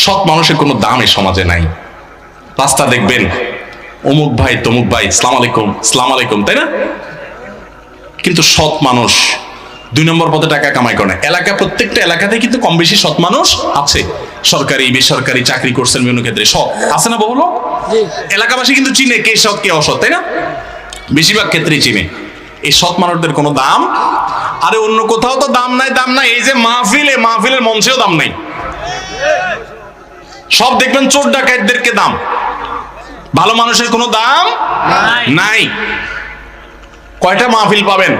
সৎ মানুষের কোনো দাম এই সমাজে নাই। রাস্তা দেখবেন অমুক ভাই তমুক ভাই সালাম আলাইকুম সালাম আলাইকুম তাই না? কিন্তু সৎ মানুষ দুই নম্বর পদে টাকা কামাই করে এলাকা প্রত্যেকটা এলাকাতে কিন্তু কম বেশি সৎ মানুষ আছে। সরকারি বেসরকারি চাকরি করছেন বিভিন্ন ক্ষেত্রে। সৎ আছে না বহু লোক? এলাকাবাসী কিন্তু চিনে কে সৎ কে অসৎ তাই না? বেশিরভাগ ক্ষেত্রেই চিনে। এই সৎ মানুষদের কোনো দাম? আরে অন্য কোথাও তো দাম নাই দাম নাই। এই যে মাহফিল মাহফিলের মঞ্চেও দাম নাই। সব দেখবেন চোর ডাকাতদেরকে দাম। ভালো মানুষের কোনো দাম নাই। কয়টা মাহফিল পাবেন?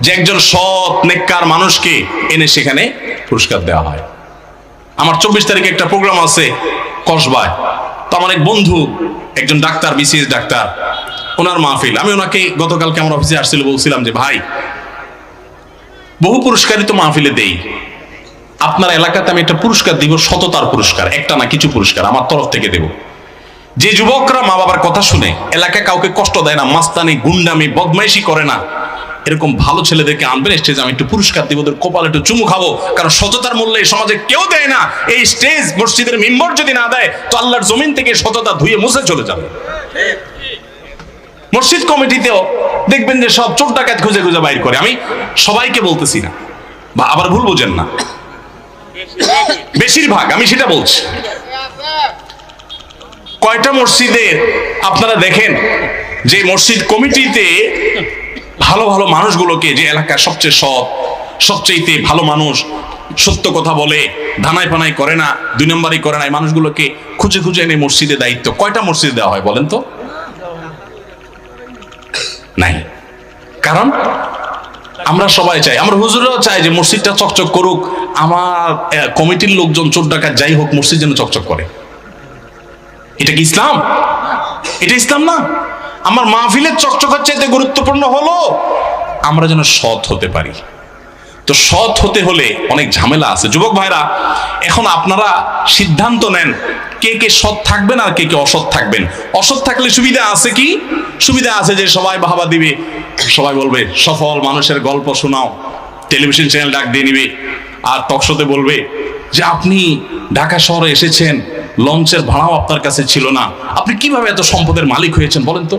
যে একজন সৎ নেককার মানুষকে এনে সেখানে পুরস্কার দেওয়া হয়। আমার চব্বিশ তারিখে একটা প্রোগ্রাম আছে কসবায়। তো আমার এক বন্ধু একজন ডাক্তার বিসিএস ডাক্তার ওনার মাহফিল। আমি ওনাকে গতকালকে আমার অফিসে আসছিল বলছিলাম যে ভাই বহু পুরস্কারই তো মাহফিলে দেই। আপনার এলাকাতে আমি একটা পুরস্কার দিব, সততার পুরস্কার। একটা না কিছু পুরস্কার, আমার তরফ থেকে দেব। যে যুবকরা মা বাবার কথা শুনে এলাকায় কাউকে কষ্ট দেয় না, মাস্তানি, গুন্ডামি, বদমাইশি করে না, এরকম ভালো ছেলেদেরকে আনবেন স্টেজে, আমি একটু পুরস্কার দিব, ওদের কপালে একটু চুমু খাব, কারণ সততার মূল্য এই সমাজে কেউ দেয় না। এই স্টেজ মসজিদের মেম্বর যদি না দেয়, তো আল্লাহর জমিন থেকে সততা ধুয়ে মুছে চলে যাবে। মসজিদ কমিটিতেও দেখবেন যে সব চোর ডাকাত খুঁজে খুঁজে বাইর করে। আমি সবাইকে বলতেছি না, বা আবার ভুল বোঝেন না। বেশিরভাগ, আমি সেটা বলছি। কয়টা মসজিদের আপনারা দেখেন যে মসজিদ কমিটিতে ভালো ভালো মানুষগুলোকে যে এলাকার সবচেয়ে সৎ সবচেয়েতে ভালো মানুষ সত্য কথা বলে ধানাই পানাই করে না, দুই নম্বরই করে না, এই মানুষগুলোকে খুঁজে খুঁজে এনে মসজিদে দায়িত্ব। কয়টা মসজিদ দেওয়া হয় বলেন তো? নাই। কারণ আমরা সবাই চাই, আমরা হুজুরাও চাই যে মসজিদটা চকচক করুক আমার কমিটির লোকজন চোর ডাকাত যাই হোক, মসজিদ যেন চকচক করে। এটা কি ইসলাম? এটা ইসলাম না? আমার মাহফিলের চকচকের চাইতে গুরুত্বপূর্ণ হলো, আমরা যেন সৎ হতে পারি। তো সৎ হতে হলে অনেক ঝামেলা আছে। যুবক ভাইরা, এখন আপনারা সিদ্ধান্ত নেন, কে কে সৎ থাকবেন আর কে কে অসৎ থাকবেন। অসৎ থাকলে সুবিধা আছে কি? সুবিধা আছে যে সবাই বাহাবা দিবে, সবাই বলবে, সফল মানুষের গল্প শোনাও। টেলিভিশন চ্যানেল ডাক দিয়ে নিবে আর টকশোতে বলবে যে আপনি ঢাকা শহরে এসেছেন লঞ্চের ভাড়াও আপনার কাছে ছিল না। আপনি কীভাবে এত সম্পদের মালিক হয়েছেন বলেন তো?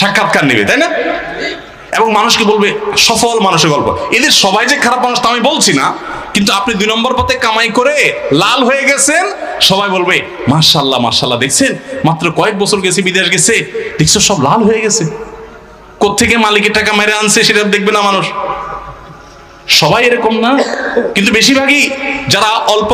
সাক্ষাৎকার নেবে, তাই না? এবং মানুষকে বলবে, সফল মানুষের গল্প। এদের সবাই যে খারাপ মানুষ তা আমি বলছি না, কিন্তু আপনি দুই নম্বর পথে কামাই করে লাল হয়ে গেছেন, সবাই বলবে মার্শাল্লাহ মার্শাল্লাহ দেখছেন? মাত্র কয়েক বছর গেছে, বিদেশ গেছে, দেখছ সব লাল হয়ে গেছে। কোত্থেকে মালিকের টাকা মেরে আনছে সেটা দেখবে না মানুষ। সবাই এরকম না কিন্তু বেশিরভাগই যারা অল্প